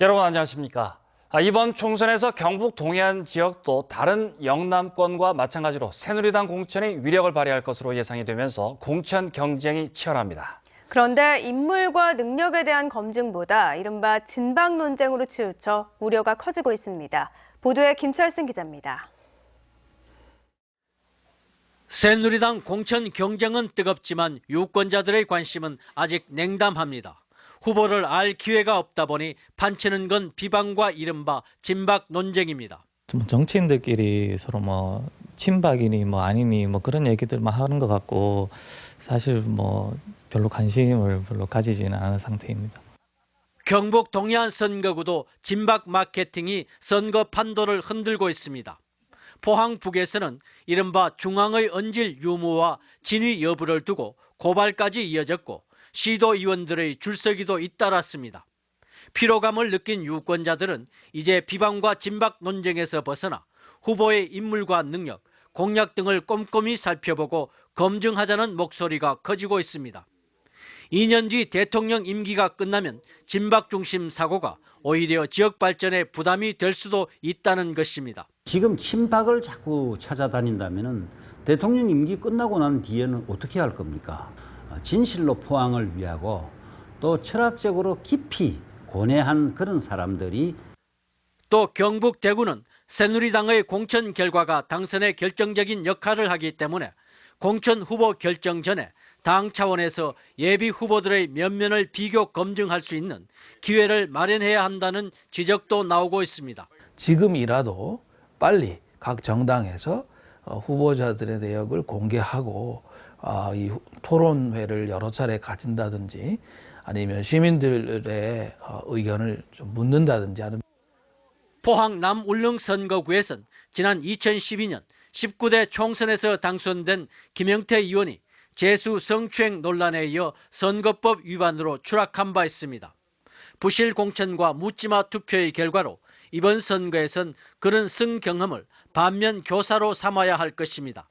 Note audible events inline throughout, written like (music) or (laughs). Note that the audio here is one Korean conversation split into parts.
여러분 안녕하십니까? 아, 이번 총선에서 경북 동해안 지역도 다른 영남권과 마찬가지로 새누리당 공천이 위력을 발휘할 것으로 예상이 되면서 공천 경쟁이 치열합니다. 그런데 인물과 능력에 대한 검증보다 이른바 진박 논쟁으로 치우쳐 우려가 커지고 있습니다. 보도에 김철승 기자입니다. 새누리당 공천 경쟁은 뜨겁지만 유권자들의 관심은 아직 냉담합니다. 후보를 알 기회가 없다 보니 판치는 건 비방과 이른바 진박 논쟁입니다. 좀 정치인들끼리 서로 뭐 친박이니 뭐 아니니 뭐 그런 얘기들만 하는 것 같고 사실 뭐 별로 관심을 별로 가지지는 않은 상태입니다. 경북 동해안 선거구도 진박 마케팅이 선거 판도를 흔들고 있습니다. 포항 북에서는 이른바 중앙의 언질 유무와 진위 여부를 두고 고발까지 이어졌고 시도의원들의 줄서기도 잇따랐습니다. 피로감을 느낀 유권자들은 이제 비방과 진박 논쟁에서 벗어나 후보의 인물과 능력, 공약 등을 꼼꼼히 살펴보고 검증하자는 목소리가 커지고 있습니다. 2년 뒤 대통령 임기가 끝나면 진박 중심 사고가 오히려 지역 발전에 부담이 될 수도 있다는 것입니다. 지금 친박을 자꾸 찾아다닌다면 대통령 임기 끝나고 난 뒤에는 어떻게 할 겁니까? 어, 진실로 포항을 위하고 또 철학적으로 깊이 고뇌한 그런 사람들이 또 경북 대구는 새누리당의 공천 결과가 당선에 결정적인 역할을 하기 때문에 공천 후보 결정 전에 당 차원에서 예비 후보들의 면면을 비교 검증할 수 있는 기회를 마련해야 한다는 지적도 나오고 있습니다. 지금이라도 빨리 각 정당에서 어, 후보자들의 내역을 공개하고 아, 이 후- 토론회를 여러 차례 가진다든지 아니면 시민들의 어, 의견을 좀 묻는다든지 하는 포항 남울릉 선거구에선 지난 2012년 19대 총선에서 당선된 김영태 의원이 재수 성추행 논란에 이어 선거법 위반으로 추락한 바 있습니다. 부실 공천과 묻지마 투표의 결과로 이번 선거에선 그런 승 경험을 반면 교사로 삼아야 할 것입니다.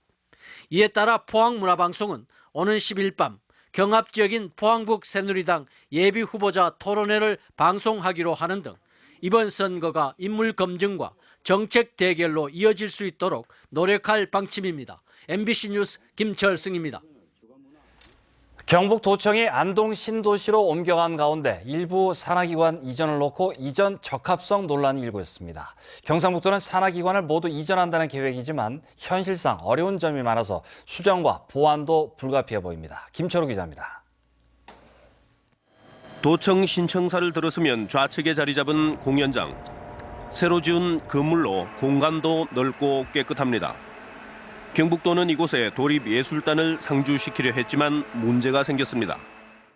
이에 따라 포항문화방송은 오는 10일 밤 경합 지역인 포항북 새누리당 예비 후보자 토론회를 방송하기로 하는 등 이번 선거가 인물 검증과 정책 대결로 이어질 수 있도록 노력할 방침입니다. MBC 뉴스 김철승입니다. 경북도청이 안동 신도시로 옮겨간 가운데 일부 산하기관 이전을 놓고 이전 적합성 논란이 일고 있습니다. 경상북도는 산하기관을 모두 이전한다는 계획이지만 현실상 어려운 점이 많아서 수정과 보완도 불가피해 보입니다. 김철우 기자입니다. 도청 신청사를 들었으면 좌측에 자리 잡은 공연장. 새로 지은 건물로 공간도 넓고 깨끗합니다. 경북도는 이곳에 도립예술단을 상주시키려 했지만 문제가 생겼습니다.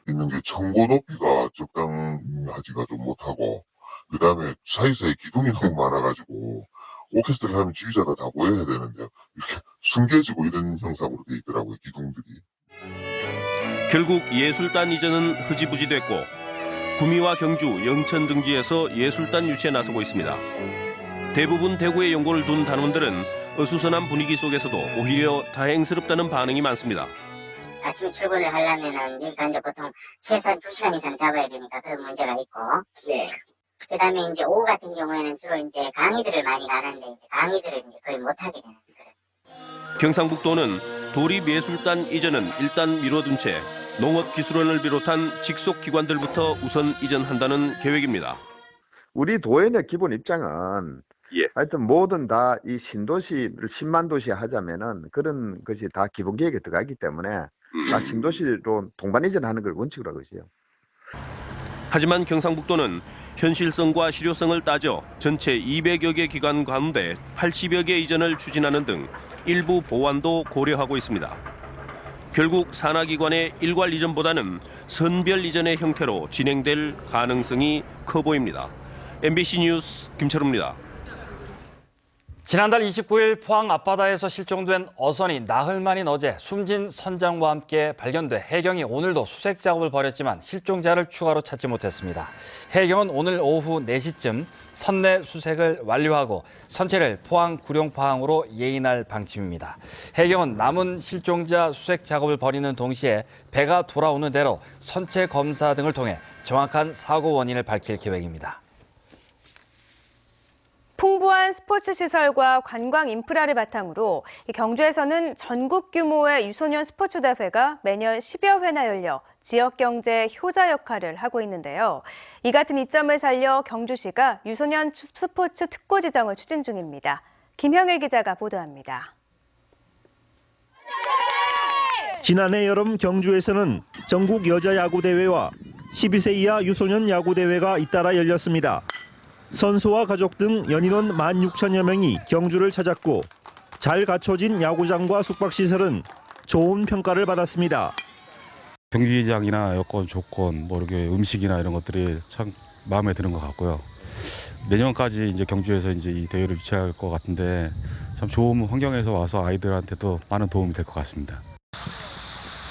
있는 게 청고 높이가 적당하지가 좀 못하고 그 다음에 사이사이 기둥이 (laughs) 너무 많아가지고 오케스트라 하면 지휘자가 다 보여야 되는데 이렇게 숨겨지고 이런 형상으로 돼 있더라고요 기둥들이. 결국 예술단 이전은 흐지부지 됐고 구미와 경주, 영천 등지에서 예술단 유치에 나서고 있습니다. 대부분 대구에 연고를 둔 단원들은 어수선한 분위기 속에서도 오히려 다행스럽다는 반응이 많습니다. 아침에 출근을 하려면은 여기 가는데 보통 최소한 2시간 이상 잡아야 되니까 그런 문제가 있고. 그 다음에 이제 오후 같은 경우에는 주로 이제 강의들을 많이 가는데 이제 강의들을 이제 거의 못하게 되는 그런. 경상북도는 도립예술단 이전은 일단 미뤄둔 채 농업기술원을 비롯한 직속 기관들부터 우선 이전한다는 계획입니다. 우리 도연의 기본 입장은 예. 하여튼 뭐든 다 이 신도시를 10만 도시 하자면은 그런 것이 다 기본 계획에 들어가기 때문에 다 신도시로 동반 이전하는 걸 원칙으로 하고 있어요. 하지만 경상북도는 현실성과 실효성을 따져 전체 200여 개 기관 가운데 80여 개 이전을 추진하는 등 일부 보완도 고려하고 있습니다. 결국 산하기관의 일괄 이전보다는 선별 이전의 형태로 진행될 가능성이 커 보입니다. MBC 뉴스 김철우입니다. 지난달 29일 포항 앞바다에서 실종된 어선이 나흘 만인 어제 숨진 선장과 함께 발견돼 해경이 오늘도 수색 작업을 벌였지만 실종자를 추가로 찾지 못했습니다. 해경은 오늘 오후 4시쯤 선내 수색을 완료하고 선체를 포항 구룡포항으로 예인할 방침입니다. 해경은 남은 실종자 수색 작업을 벌이는 동시에 배가 돌아오는 대로 선체 검사 등을 통해 정확한 사고 원인을 밝힐 계획입니다. 풍부한 스포츠 시설과 관광 인프라를 바탕으로 이 경주에서는 전국 규모의 유소년 스포츠 대회가 매년 10여 회나 열려 지역 경제 효자 역할을 하고 있는데요. 이 같은 이점을 살려 경주시가 유소년 스포츠 특구 지정을 추진 중입니다. 김형일 기자가 보도합니다. 지난해 여름 경주에서는 전국 여자 야구 대회와 12세 이하 유소년 야구 대회가 잇따라 열렸습니다. 선수와 가족 등 연인원 16,000여 명이 경주를 찾았고 잘 갖춰진 야구장과 숙박시설은 좋은 평가를 받았습니다. 경기장이나 여건 조건 뭐 이렇게 음식이나 이런 것들이 참 마음에 드는 것 같고요. 내년까지 이제 경주에서 이제 이 대회를 유치할 것 같은데 참 좋은 환경에서 와서 아이들한테도 많은 도움이 될 것 같습니다.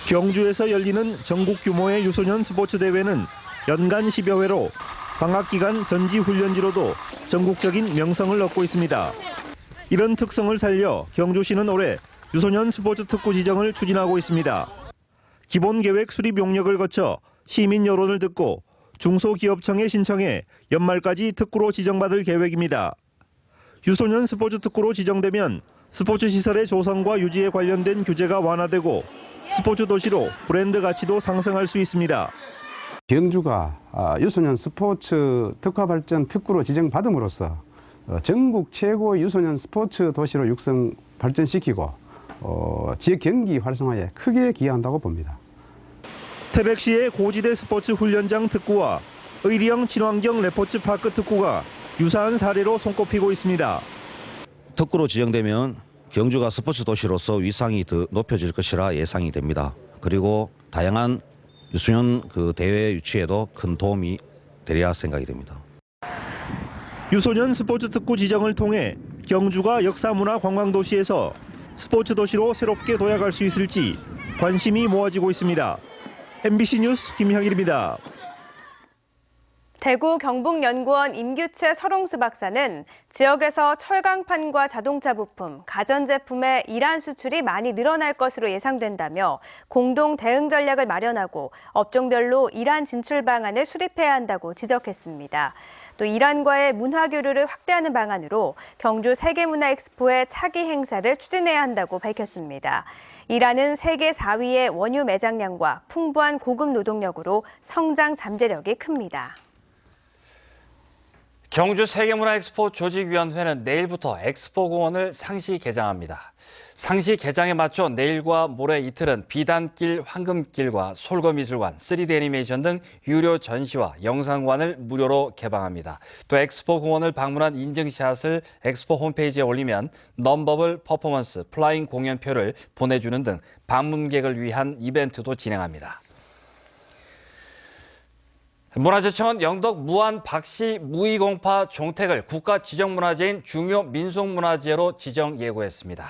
경주에서 열리는 전국 규모의 유소년 스포츠 대회는 연간 10여 회로 방학 기간 전지 훈련지로도 전국적인 명성을 얻고 있습니다. 이런 특성을 살려 경주시는 올해 유소년 스포츠 특구 지정을 추진하고 있습니다. 기본 계획 수립 용역을 거쳐 시민 여론을 듣고 중소기업청에 신청해 연말까지 특구로 지정받을 계획입니다. 유소년 스포츠 특구로 지정되면 스포츠 시설의 조성과 유지에 관련된 규제가 완화되고 스포츠 도시로 브랜드 가치도 상승할 수 있습니다. 경주가 아, 유소년 스포츠 특화 발전 특구로 지정받음으로써 어, 전국 최고 유소년 스포츠 도시로 육성 발전시키고 어, 지역 경기 활성화에 크게 기여한다고 봅니다. 태백시의 고지대 스포츠 훈련장 특구와 의리형 친환경 레포츠 파크 특구가 유사한 사례로 손꼽히고 있습니다. 특구로 지정되면 경주가 스포츠 도시로서 위상이 더 높여질 것이라 예상이 됩니다. 그리고 다양한 유소년 그 대회 유치에도 큰 도움이 되리라 생각이 됩니다. 유소년 스포츠 특구 지정을 통해 경주가 역사문화 관광도시에서 스포츠 도시로 새롭게 도약할 수 있을지 관심이 모아지고 있습니다. MBC 뉴스 김형일입니다. 대구 경북연구원 임규채 설홍수 박사는 지역에서 철강판과 자동차 부품, 가전제품의 이란 수출이 많이 늘어날 것으로 예상된다며 공동 대응 전략을 마련하고 업종별로 이란 진출 방안을 수립해야 한다고 지적했습니다. 또 이란과의 문화 교류를 확대하는 방안으로 경주 세계문화 엑스포의 차기 행사를 추진해야 한다고 밝혔습니다. 이란은 세계 4위의 원유 매장량과 풍부한 고급 노동력으로 성장 잠재력이 큽니다. 경주 세계문화 엑스포 조직위원회는 내일부터 엑스포 공원을 상시 개장합니다. 상시 개장에 맞춰 내일과 모레 이틀은 비단길, 황금길과 솔거미술관, 3D 애니메이션 등 유료 전시와 영상관을 무료로 개방합니다. 또 엑스포 공원을 방문한 인증샷을 엑스포 홈페이지에 올리면 넘버블 퍼포먼스, 플라잉 공연표를 보내주는 등 방문객을 위한 이벤트도 진행합니다. 문화재청은 영덕 무안 박씨 무의공파 종택을 국가 지정문화재인 중요 민속문화재로 지정 예고했습니다.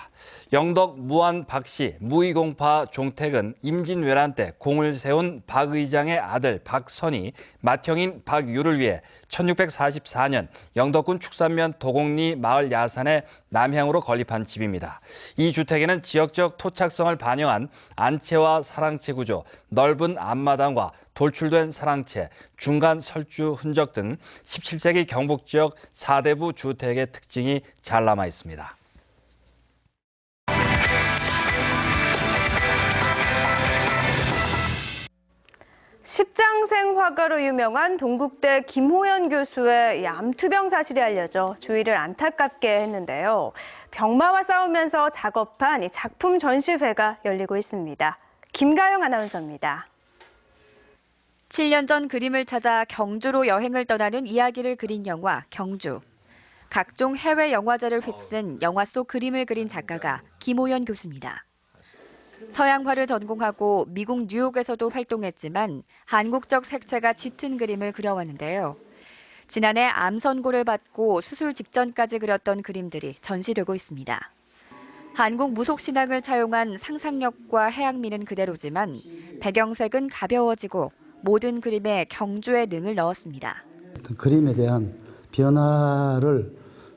영덕 무안 박씨 무의공파 종택은 임진왜란 때 공을 세운 박 의장의 아들 박선이 맏형인 박유를 위해 1644년 영덕군 축산면 도곡리 마을 야산에 남향으로 건립한 집입니다. 이 주택에는 지역적 토착성을 반영한 안채와 사랑채 구조, 넓은 앞마당과 돌출된 사랑채, 중간 설주 흔적 등 17세기 경북 지역 4대부 주택의 특징이 잘 남아 있습니다. 십장생 화가로 유명한 동국대 김호연 교수의 이 암투병 사실이 알려져 주위를 안타깝게 했는데요. 병마와 싸우면서 작업한 이 작품 전시회가 열리고 있습니다. 김가영 아나운서입니다. 7년 전 그림을 찾아 경주로 여행을 떠나는 이야기를 그린 영화 경주. 각종 해외 영화제를 휩쓴 영화 속 그림을 그린 작가가 김호연 교수입니다. 서양화를 전공하고 미국 뉴욕에서도 활동했지만 한국적 색채가 짙은 그림을 그려왔는데요. 지난해 암 선고를 받고 수술 직전까지 그렸던 그림들이 전시되고 있습니다. 한국 무속 신앙을 차용한 상상력과 해양미는 그대로지만 배경색은 가벼워지고 모든 그림에 경주의 능을 넣었습니다. 그림에 대한 변화를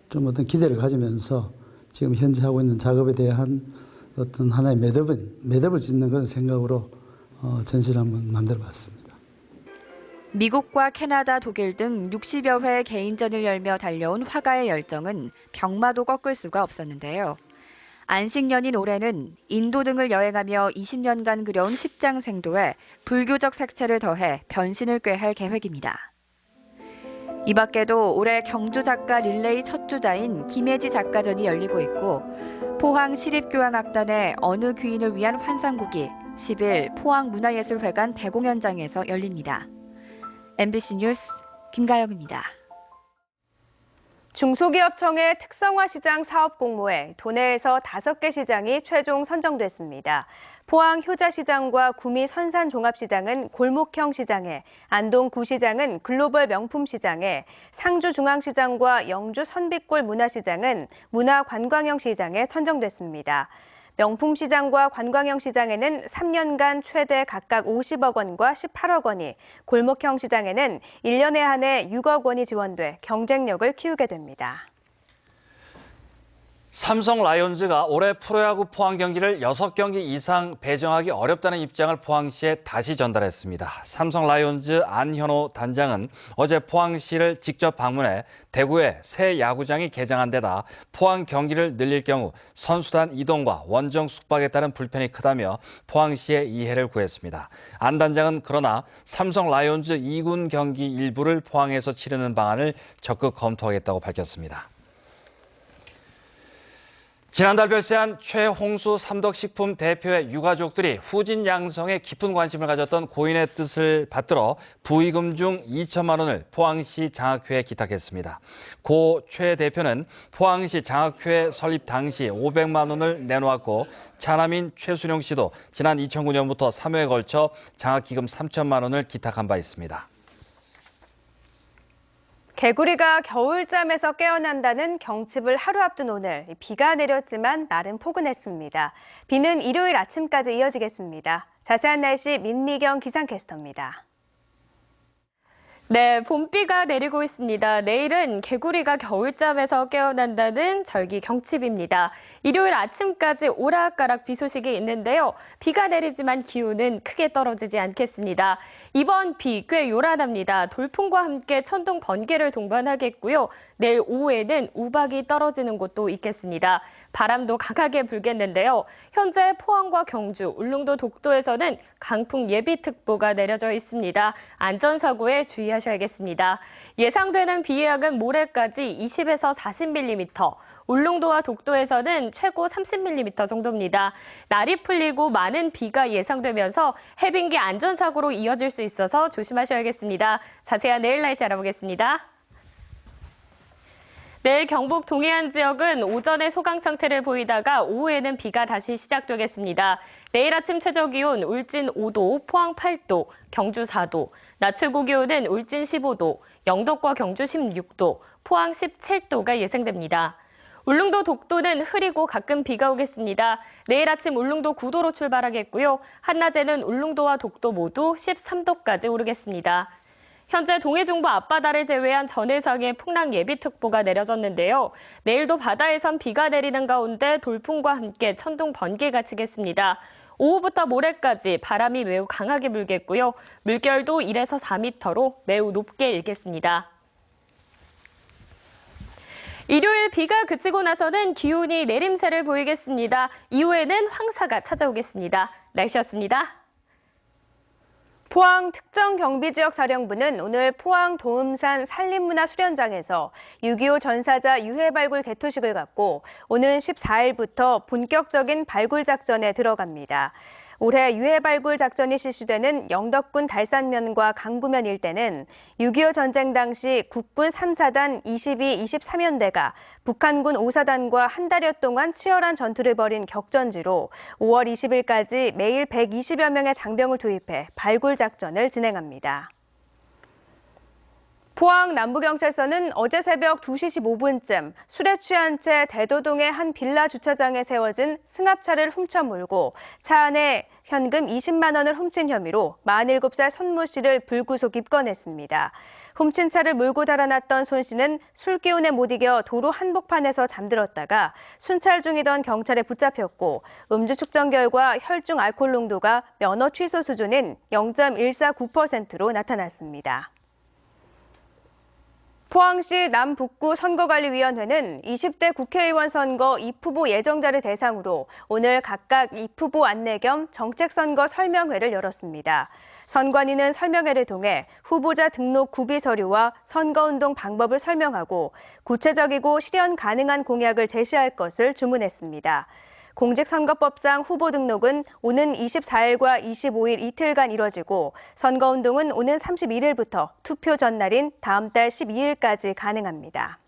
좀 어떤 기대를 가지면서 지금 현재 하고 있는 작업에 대한 어떤 하나의 매듭을, 매듭을 짓는 그런 생각으로 어, 전시를 한번 만들어 봤습니다. 미국과 캐나다, 독일 등 60여 회 개인전을 열며 달려온 화가의 열정은 병마도 꺾을 수가 없었는데요. 안식년인 올해는 인도 등을 여행하며 20년간 그려온 십장 생도에 불교적 색채를 더해 변신을 꾀할 계획입니다. 이 밖에도 올해 경주 작가 릴레이 첫 주자인 김혜지 작가전이 열리고 있고 포항 시립교향악단의 어느 귀인을 위한 환상곡이 10일 포항문화예술회관 대공연장에서 열립니다. MBC 뉴스 김가영입니다. 중소기업청의 특성화 시장 사업 공모에 도내에서 5개 시장이 최종 선정됐습니다. 포항 효자시장과 구미 선산종합시장은 골목형 시장에, 안동 구시장은 글로벌 명품시장에, 상주중앙시장과 영주 선빛골 문화시장은 문화관광형 시장에 선정됐습니다. 명품 시장과 관광형 시장에는 3년간 최대 각각 50억 원과 18억 원이, 골목형 시장에는 1년에 한해 6억 원이 지원돼 경쟁력을 키우게 됩니다. 삼성 라이온즈가 올해 프로야구 포항 경기를 6경기 이상 배정하기 어렵다는 입장을 포항시에 다시 전달했습니다. 삼성 라이온즈 안현호 단장은 어제 포항시를 직접 방문해 대구에 새 야구장이 개장한 데다 포항 경기를 늘릴 경우 선수단 이동과 원정 숙박에 따른 불편이 크다며 포항시의 이해를 구했습니다. 안 단장은 그러나 삼성 라이온즈 2군 경기 일부를 포항에서 치르는 방안을 적극 검토하겠다고 밝혔습니다. 지난달 별세한 최홍수 삼덕식품 대표의 유가족들이 후진 양성에 깊은 관심을 가졌던 고인의 뜻을 받들어 부의금 중 2천만 원을 포항시 장학회에 기탁했습니다. 고 최 대표는 포항시 장학회 설립 당시 500만 원을 내놓았고 차남인 최순영 씨도 지난 2009년부터 3회에 걸쳐 장학기금 3천만 원을 기탁한 바 있습니다. 개구리가 겨울잠에서 깨어난다는 경칩을 하루 앞둔 오늘 비가 내렸지만 날은 포근했습니다. 비는 일요일 아침까지 이어지겠습니다. 자세한 날씨 민미경 기상캐스터입니다. 네, 봄비가 내리고 있습니다. 내일은 개구리가 겨울잠에서 깨어난다는 절기 경칩입니다. 일요일 아침까지 오락가락 비 소식이 있는데요. 비가 내리지만 기온은 크게 떨어지지 않겠습니다. 이번 비 꽤 요란합니다. 돌풍과 함께 천둥 번개를 동반하겠고요. 내일 오후에는 우박이 떨어지는 곳도 있겠습니다. 바람도 강하게 불겠는데요. 현재 포항과 경주, 울릉도 독도에서는 강풍 예비특보가 내려져 있습니다. 안전사고에 주의하셔야겠습니다. 예상되는 비의 양은 모레까지 20에서 40mm, 울릉도와 독도에서는 최고 30mm 정도입니다. 날이 풀리고 많은 비가 예상되면서 해빙기 안전사고로 이어질 수 있어서 조심하셔야겠습니다. 자세한 내일 날씨 알아보겠습니다. 내일 경북 동해안 지역은 오전에 소강 상태를 보이다가 오후에는 비가 다시 시작되겠습니다. 내일 아침 최저 기온 울진 5도, 포항 8도, 경주 4도, 낮 최고 기온은 울진 15도, 영덕과 경주 16도, 포항 17도가 예상됩니다. 울릉도 독도는 흐리고 가끔 비가 오겠습니다. 내일 아침 울릉도 9도로 출발하겠고요. 한낮에는 울릉도와 독도 모두 13도까지 오르겠습니다. 현재 동해중부 앞바다를 제외한 전 해상에 풍랑 예비특보가 내려졌는데요. 내일도 바다에선 비가 내리는 가운데 돌풍과 함께 천둥 번개가 치겠습니다. 오후부터 모레까지 바람이 매우 강하게 불겠고요. 물결도 1에서 4m로 매우 높게 일겠습니다. 일요일 비가 그치고 나서는 기온이 내림세를 보이겠습니다. 이후에는 황사가 찾아오겠습니다. 날씨였습니다. 포항 특정 경비지역 사령부는 오늘 포항 도음산 산림문화 수련장에서 6.25 전사자 유해 발굴 개토식을 갖고 오는 14일부터 본격적인 발굴 작전에 들어갑니다. 올해 유해 발굴 작전이 실시되는 영덕군 달산면과 강부면 일대는 6.25 전쟁 당시 국군 3사단 22, 23연대가 북한군 5사단과 한 달여 동안 치열한 전투를 벌인 격전지로 5월 20일까지 매일 120여 명의 장병을 투입해 발굴 작전을 진행합니다. 포항 남부경찰서는 어제 새벽 2시 15분쯤 술에 취한 채 대도동의 한 빌라 주차장에 세워진 승합차를 훔쳐 몰고 차 안에 현금 20만 원을 훔친 혐의로 47살 손모 씨를 불구속 입건했습니다. 훔친 차를 몰고 달아났던 손 씨는 술 기운에 못 이겨 도로 한복판에서 잠들었다가 순찰 중이던 경찰에 붙잡혔고 음주 측정 결과 혈중 알코올 농도가 면허 취소 수준인 0.149%로 나타났습니다. 포항시 남북구 선거관리위원회는 20대 국회의원 선거 입후보 예정자를 대상으로 오늘 각각 입후보 안내 겸 정책선거 설명회를 열었습니다. 선관위는 설명회를 통해 후보자 등록 구비 서류와 선거운동 방법을 설명하고 구체적이고 실현 가능한 공약을 제시할 것을 주문했습니다. 공직선거법상 후보 등록은 오는 24일과 25일 이틀간 이뤄지고 선거운동은 오는 31일부터 투표 전날인 다음 달 12일까지 가능합니다.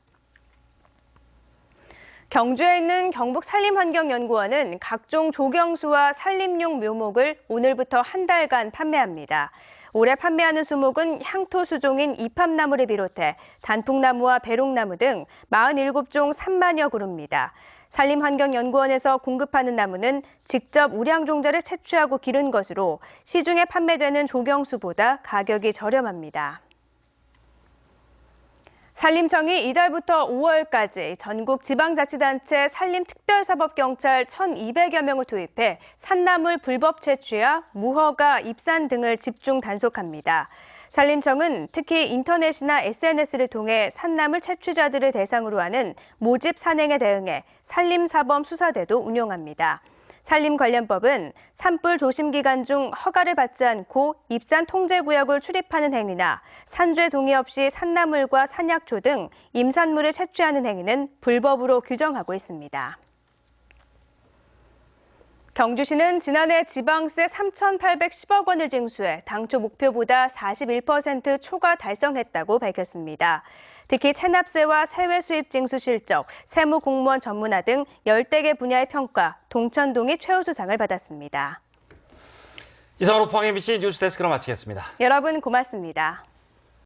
경주에 있는 경북 산림환경연구원은 각종 조경수와 산림용 묘목을 오늘부터 한 달간 판매합니다. 올해 판매하는 수목은 향토 수종인 이팝나무를 비롯해 단풍나무와 배롱나무 등 47종 3만여 그루입니다. 산림환경연구원에서 공급하는 나무는 직접 우량종자를 채취하고 기른 것으로 시중에 판매되는 조경수보다 가격이 저렴합니다. 산림청이 이달부터 5월까지 전국 지방자치단체 산림특별사법경찰 1,200여 명을 투입해 산나물 불법 채취와 무허가 입산 등을 집중 단속합니다. 산림청은 특히 인터넷이나 SNS를 통해 산나물 채취자들을 대상으로 하는 모집 산행에 대응해 산림사범 수사대도 운영합니다. 산림 관련법은 산불 조심 기간 중 허가를 받지 않고 입산 통제 구역을 출입하는 행위나 산주의 동의 없이 산나물과 산약초 등 임산물을 채취하는 행위는 불법으로 규정하고 있습니다. 경주시는 지난해 지방세 3,810억 원을 징수해 당초 목표보다 41% 초과 달성했다고 밝혔습니다. 특히 체납세와 세외 수입 징수 실적, 세무 공무원 전문화 등 10대 분야의 평가, 동천동이 최우수상을 받았습니다. 이상으로 포항 MBC 뉴스데스크를 마치겠습니다. 여러분 고맙습니다.